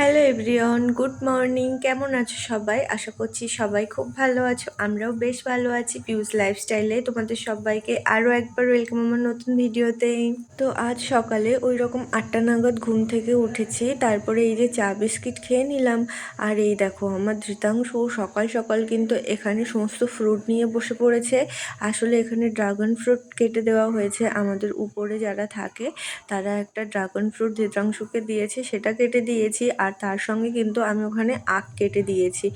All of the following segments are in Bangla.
Hello everyone, good morning. কেমন আছো সবাই? আশা করছি সবাই খুব ভালো আছো। আমরাও বেশ ভালো আছি পিউস লাইফস্টাইলে। তোমাদের সবাইকে আরও একবার ওয়েলকাম আমার নতুন ভিডিওতে। তো আজ সকালে ওই রকম আটটা নাগাদ ঘুম থেকে উঠেছি, তারপরে এই যে চা বিস্কিট খেয়ে নিলাম। আর এই দেখো, আমার ধৃতাংশ সকাল সকাল কিন্তু এখানে সমস্ত ফ্রুট নিয়ে বসে পড়েছে। আসলে এখানে ড্রাগন ফ্রুট কেটে দেওয়া হয়েছে। আমাদের উপরে যারা থাকে, তারা একটা ড্রাগন ফ্রুট ধৃতাংশকে দিয়েছে, সেটা কেটে দিয়েছি। আর তার সঙ্গে কিন্তু আমি ওখানে আখ কেটে দিয়েছি।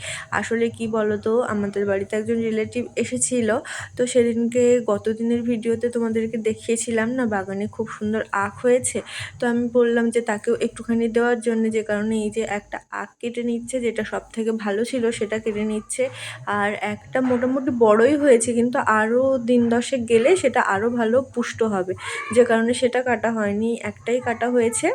আসলে কি বলতো, আমাদের বাড়িতে একজন রিলেটিভ এসেছিল, তো সেদিনকে গত দিনের ভিডিওতে তোমাদেরকে দেখিয়েছিলাম না, বাগানে খুব সুন্দর আখ হয়েছে। তো আমি বললাম যে তাকেও একটুখানি দেওয়ার জন্য, যে কারণে এই যে একটা আখ কেটে নিচ্ছে, যেটা সব থেকে ভালো ছিল সেটা কেটে নিচ্ছে। আর একটা মোটামুটি বড়ই হয়েছে, কিন্তু আরও দিন দশেক গেলে সেটা আরও ভালো পুষ্ট হবে। যে কারণে সেটা কাটা হয়নি, একটাই কাটা হয়েছে।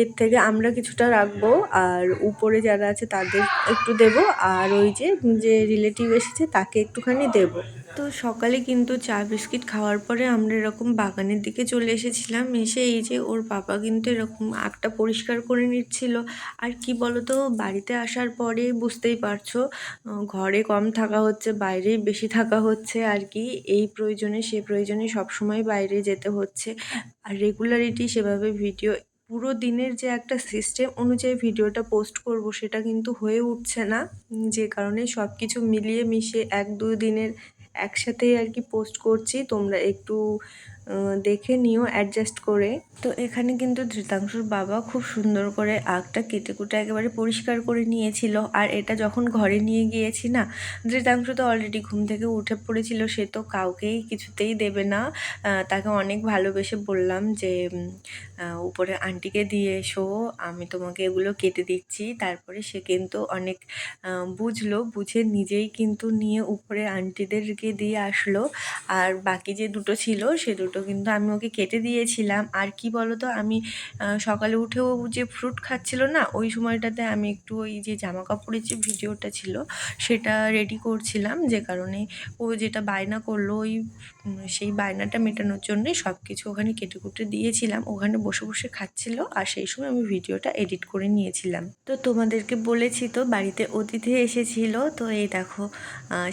এর থেকে আমরা কিছুটা রাখব, আর উপরে যারা আছে তাদের একটু দেব, আর ওই যে যে রিলেটিভ এসেছে তাকে একটুখানি দেব। তো সকালে কিন্তু চা বিস্কিট খাওয়ার পরে আমরা এরকম বাগানের দিকে চলে এসেছিলাম, এসে এই যে ওর বাবা কিন্তু এরকম আগটা পরিষ্কার করে নিচ্ছিল। আর কি বলতো, বাড়িতে আসার পরে বুঝতেই পারছ ঘরে কম থাকা হচ্ছে, বাইরেই বেশি থাকা হচ্ছে আর কি। এই প্রয়োজনে সে প্রয়োজনে সবসময় বাইরে যেতে হচ্ছে। আর রেগুলারিটি সেভাবে ভিডিও পুরো দিনের যে একটা সিস্টেম অনুযায়ী ভিডিওটা পোস্ট করব সেটা কিন্তু হয়ে উঠছে না। যে কারণে সব কিছু মিলিয়ে মিশিয়ে এক দু দিনের একসাথেই আর কি পোস্ট করছি। তোমরা একটু দেখে নিও অ্যাডজাস্ট করে। তো এখানে কিন্তু ধৃতাংশুর বাবা খুব সুন্দর করে আগটা কেটে কুটে একেবারে পরিষ্কার করে নিয়েছিল। আর এটা যখন ঘরে নিয়ে গিয়েছি না, ধৃতাংশু তো অলরেডি ঘুম থেকে উঠে পড়েছিল, সে তো কাউকেই কিছুতেই দেবে না। তাকে অনেক ভালোবেসে বললাম যে উপরে আন্টিকে দিয়ে এসো, আমি তোমাকে এগুলো কেটে দিচ্ছি। তারপরে সে কিন্তু অনেক বুঝলো, বুঝে নিজেই কিন্তু নিয়ে উপরে আন্টিদেরকে দিয়ে আসলো। আর বাকি যে দুটো ছিল, সে দুটো কিন্তু আমি ওকে কেটে দিয়েছিলাম। আর কি বলো তো আমি সকালে উঠেও যে ফ্রুট খাচ্ছিল না, ওই সময়টাতে আমি একটু ওই যে জামা কাপড়ের যে ভিডিওটা ছিল, সেটা রেডি করছিলাম। যে কারণে ও যেটা বায়না করল, ওই সেই বায়নাটা মেটানোর জন্যই সব কিছু ওখানে কেটে কুটে দিয়েছিলাম। ওখানে বসে বসে খাচ্ছিল আর সেই সময় আমি ভিডিওটা এডিট করে নিয়েছিলাম। তো তোমাদেরকে বলেছি তো, বাড়িতে অতিথি এসেছিল। তো এই দেখো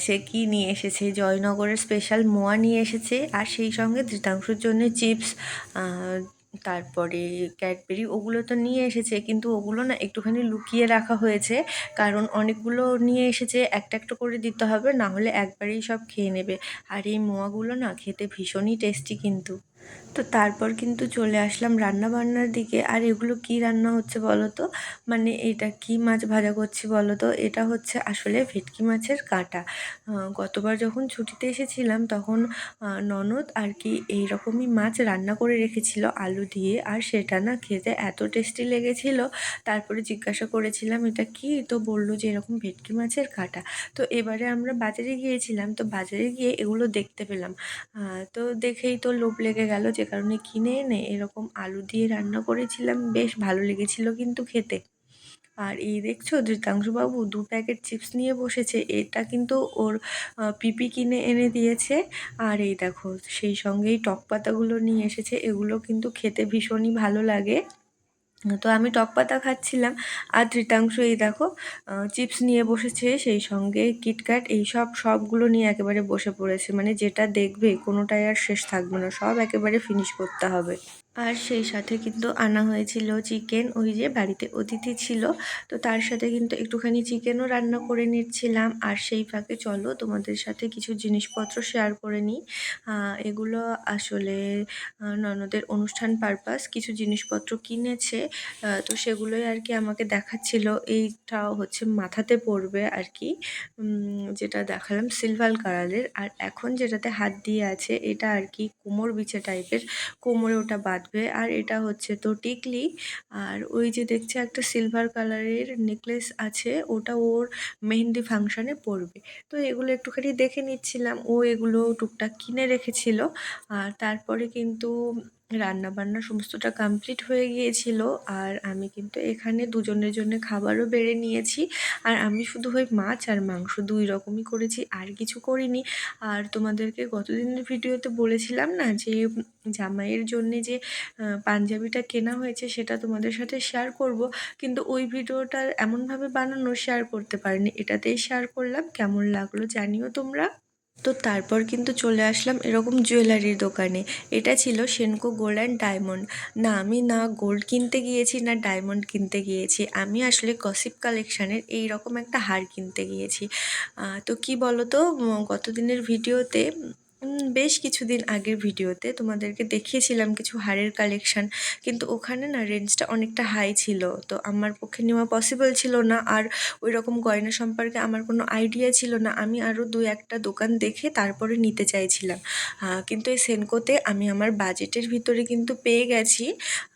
সে কি নিয়ে এসেছে? জয়নগরের স্পেশাল মোয়া নিয়ে এসেছে। আর সেই সঙ্গে ধৃতাংশুর জন্যে চিপস তারপরে ক্যাডবেরি ওগুলো তো নিয়ে এসেছে, কিন্তু ওগুলো না একটুখানি লুকিয়ে রাখা হয়েছে। কারণ অনেকগুলো নিয়ে এসেছে, একটা একটা করে দিতে হবে, না হলে একবারেই সব খেয়ে নেবে। আর এই মোয়াগুলো না খেতে ভীষণই টেস্টি কিন্তু। তো তারপর কিন্তু চলে আসলাম রান্না বান্নার দিকে। আর এগুলো কি রান্না হচ্ছে বলো তো? মানে এটা কি মাছ ভাজা করছি বলো তো? এটা হচ্ছে আসলে ভেটকি মাছের কাঁটা। গতবার যখন ছুটিতে এসেছিলাম তখন ননদ আর কি এই রকমই মাছ রান্না করে রেখেছিল আলু দিয়ে। আর সেটা না খেতে এত টেস্টি লেগেছিল। তারপরে জিজ্ঞাসা করেছিলাম, এটা কি? তো বলল যে এরকম ভেটকি মাছের কাঁটা। তো এবারে আমরা বাজারে গিয়েছিলাম। তো বাজারে গিয়ে এগুলো দেখতে পেলাম। তো দেখেই তো লোভ লেগে গেল যে কারণে কিনে এনে এরকম আলু দিয়ে রান্না করেছিলাম, বেশ ভালো লেগেছিল কিন্তু খেতে। আর এই দেখছ ধৃতাংশুবাবু দু প্যাকেট চিপস নিয়ে বসেছে, এটা কিন্তু ওর পিপি কিনে এনে দিয়েছে। আর এই দেখো, সেই সঙ্গেই টক পাতাগুলো নিয়ে এসেছে, এগুলো কিন্তু খেতে ভীষণই ভালো লাগে। তো আমি টক পাতা খাচ্ছিলাম। আর ধৃতাংশ এই দেখো চিপস নিয়ে বসেছে সেই সঙ্গে কিটক্যাট এই সব, সবগুলো নিয়ে একেবারে বসে পড়েছে। মানে যেটা দেখবে কোনোটাই আর শেষ থাকবে না, সব একেবারে ফিনিশ করতে হবে। আর সেই সাথে কিন্তু আনা হয়েছিল চিকেন ওই যে বাড়িতে অতিথি ছিল। তো তার সাথে কিন্তু একটুখানি চিকেনও রান্না করে নিচ্ছিলাম। আর সেই ফাঁকে চলো, তোমাদের সাথে কিছু জিনিসপত্র শেয়ার করে নিই। এগুলো আসলে ননদের অনুষ্ঠান পারপাস কিছু জিনিসপত্র কিনেছে। তো সেগুলোই আর কি আমাকে দেখাচ্ছিল। এইটাও হচ্ছে মাথাতে পড়বে আর কি। যেটা দেখালাম সিলভার কালারের। আর এখন যেটাতে হাত দিয়ে আছে, এটা আর কি কোমর বিছে টাইপের কোমরে ওটা বাদ কাটবে আর এটা হচ্ছে তো টিকলি। আর ওই যে দেখছে একটা সিলভার কালারের নেকলেস আছে, ওটা ওর মেহেন্দি ফাংশানে পরবে। তো এগুলো একটুখানি দেখে নিচ্ছিলাম। ও এগুলো টুকটাক কিনে রেখেছিল। আর তারপরে কিন্তু রান্না বান্না সমস্তটা কমপ্লিট হয়ে গিয়েছিল, আর আমি কিন্তু এখানে দুজনের জন্য খাবারও বেড়ে নিয়েছি। আর আমি শুধু ওই মাছ আর মাংস দুই রকমই করেছি, আর কিছু করিনি। আর তোমাদেরকে গতদিনের ভিডিওতে বলেছিলাম না যে, জামাইয়ের জন্যে যে পাঞ্জাবিটা কেনা হয়েছে সেটা তোমাদের সাথে শেয়ার করব, কিন্তু ওই ভিডিওটা এমনভাবে বানানো শেয়ার করতে পারিনি। এটাতেই শেয়ার করলাম। কেমন লাগল জানিও তোমরা। তো তারপর কিন্তু চলে আসলাম এরকম জুয়েলারির দোকানে। এটা ছিল সেনকো গোল্ড অ্যান্ড ডায়মন্ড না, আমি না গোল্ড কিনতে গিয়েছি, না ডায়মন্ড কিনতে গিয়েছি। আমি আসলে গসিপ কালেকশানের এই রকম একটা হার কিনতে গিয়েছি। তো কি বলো তো গতদিনের গত দিনের ভিডিওতে বেশ কিছুদিন আগের ভিডিওতে তোমাদেরকে দেখিয়েছিলাম কিছু হারের কালেকশান কিন্তু ওখানে না রেঞ্জটা অনেকটা হাই ছিল। তো আমার পক্ষে নেওয়া পসিবল ছিল না, আর ওই রকম গয়না সম্পর্কে আমার কোনো আইডিয়া ছিল না। আমি আরও দু একটা দোকান দেখে তারপরে নিতে চাইছিলাম। কিন্তু এই সেনকোতে আমি আমার বাজেটের ভিতরে কিন্তু পেয়ে গেছি।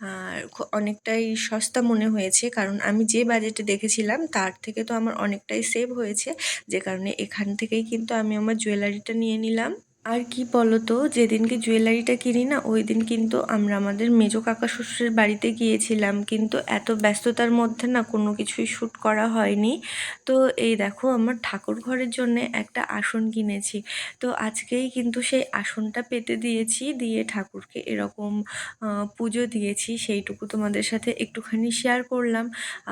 আর অনেকটাই সস্তা মনে হয়েছে, কারণ আমি যে বাজেটে দেখেছিলাম, তার থেকে তো আমার অনেকটাই সেভ হয়েছে। যে কারণে এখান থেকেই কিন্তু আমি আমার জুয়েলারিটা নিয়ে নিলাম। আর কি বলতো, যেদিনকে জুয়েলারিটা কিনি না ওই দিন কিন্তু আমরা আমাদের মেজো কাকা শ্বশুরের বাড়িতে গিয়েছিলাম। কিন্তু এত ব্যস্ততার মধ্যে না কোনো কিছুই শ্যুট করা হয়নি। তো এই দেখো, আমার ঠাকুর ঘরের জন্য একটা আসন কিনেছি। তো আজকেই কিন্তু সেই আসনটা পেতে দিয়েছি, দিয়ে ঠাকুরকে এরকম পুজো দিয়েছি। সেইটুকু তোমাদের সাথে একটুখানি শেয়ার করলাম।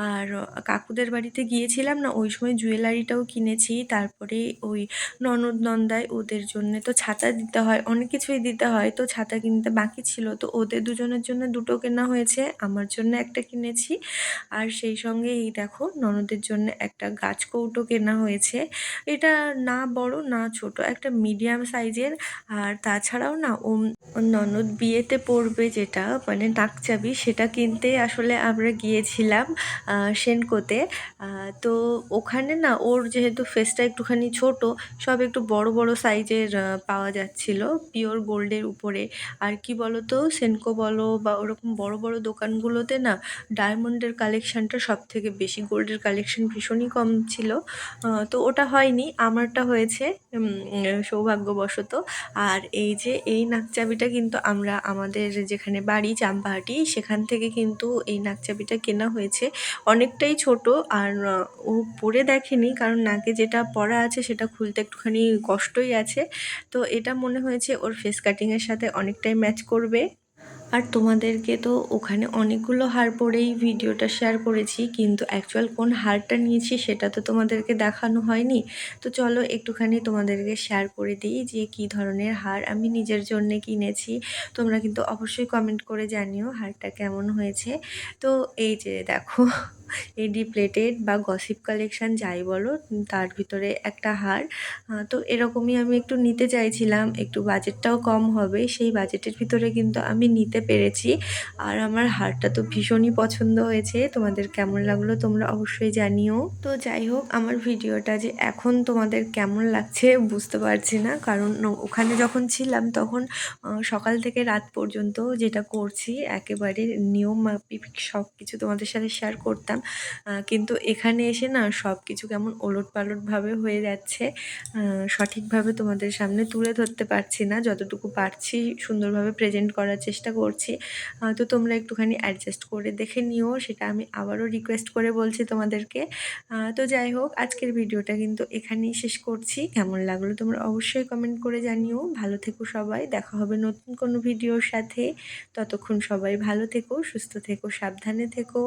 আর কাকুদের বাড়িতে গিয়েছিলাম না, ওই সময় জুয়েলারিটাও কিনেছি। তারপরে ওই ননদ নন্দায় ওদের জন্য তো ছাতা দিতে হয় অনেক কিছুই দিতে হয়। তো ছাতা কিনতে বাকি ছিল। তো ওদের দুজনের জন্য দুটো কেনা হয়েছে। আমার জন্য একটা কিনেছি। আর সেই সঙ্গে এই দেখো ননদের জন্য একটা গাছ কৌটো কেনা হয়েছে। এটা না বড় না ছোট একটা মিডিয়াম সাইজের। আর তাছাড়াও না ও ননদ বিয়েতে পড়বে যেটা মানে নাকচাবি সেটা কিনতে আসলে আমরা গিয়েছিলাম সেনকোতে। তো ওখানে না ওর যেহেতু ফেসটা একটুখানি ছোট সব একটু বড় বড় সাইজের আহ, পাওয়া যাচ্ছিল, পিওর গোল্ডের উপরে। আর কি বলো তো সেনকো বলো বা ওরকম বড় বড় দোকানগুলোতে না ডায়মন্ডের কালেকশানটা সব থেকে বেশি। গোল্ডের কালেকশান ভীষণই কম ছিল। তো ওটা হয়নি, আমারটা হয়েছে সৌভাগ্যবশত। আর এই যে এই নাকচাবিটা কিন্তু আমরা আমাদের যেখানে বাড়ি, চাম্পাহাটি, সেখান থেকে কিন্তু এই নাকচাবিটা কেনা হয়েছে। অনেকটাই ছোট আর ও পরে দেখেনি, কারণ নাকে যেটা পরা আছে সেটা খুলতে একটুখানি কষ্টই আছে। তো এটা মনে হয়েছে ওর ফেস কাটিংয়ের সাথে অনেকটাই ম্যাচ করবে। আর তোমাদেরকে তো ওখানে অনেকগুলো হার পরেই ভিডিওটা শেয়ার করেছি, কিন্তু অ্যাকচুয়াল কোন হারটা নিয়েছি সেটা তো তোমাদেরকে দেখানো হয়নি। তো চলো একটুখানি তোমাদেরকে শেয়ার করে দিই যে কী ধরনের হার আমি নিজের জন্য কিনেছি। তোমরা কিন্তু অবশ্যই কমেন্ট করে জানিও হারটা কেমন হয়েছে। তো এই যে দেখো এডি প্লেটেড বা গসিপ কালেকশন যাই বলো, তার ভিতরে একটা হার। তো এরকমই আমি একটু নিতে চাইছিলাম, একটু বাজেটটাও কম হবে, সেই বাজেটের ভিতরে কিন্তু আমি নিতে পেরেছি। আর আমার হারটা তো ভীষণই পছন্দ হয়েছে, তোমাদের কেমন লাগল তোমরা অবশ্যই জানিও। তো যাই হোক, আমার ভিডিওটা যে এখন তোমাদের কেমন লাগছে বুঝতে পারছি না, কারণ ওখানে যখন ছিলাম তখন সকাল থেকে রাত পর্যন্ত যেটা করছি, একেবারে নিয়ম মাফিক সব কিছু তোমাদের সাথে শেয়ার করতাম। আহ, কিন্তু এখানে এসে না সব কিছু কেমন ওলট পালটভাবে হয়ে যাচ্ছে। সঠিকভাবে তোমাদের সামনে তুলে ধরতে পারছি না। যতটুকু পারছি সুন্দরভাবে প্রেজেন্ট করার চেষ্টা করছি। তো তোমরা একটুখানি অ্যাডজাস্ট করে দেখে নিও সেটা আমি আবারও রিকোয়েস্ট করে বলছি তোমাদেরকে। তো যাই হোক আজকের ভিডিওটা কিন্তু এখানেই শেষ করছি। কেমন লাগল তোমরা অবশ্যই কমেন্ট করে জানিও। ভালো থেকো সবাই দেখা হবে নতুন কোনো ভিডিওর সাথে। ততক্ষণ সবাই ভালো থেকো সুস্থ থেকো সাবধানে থেকো।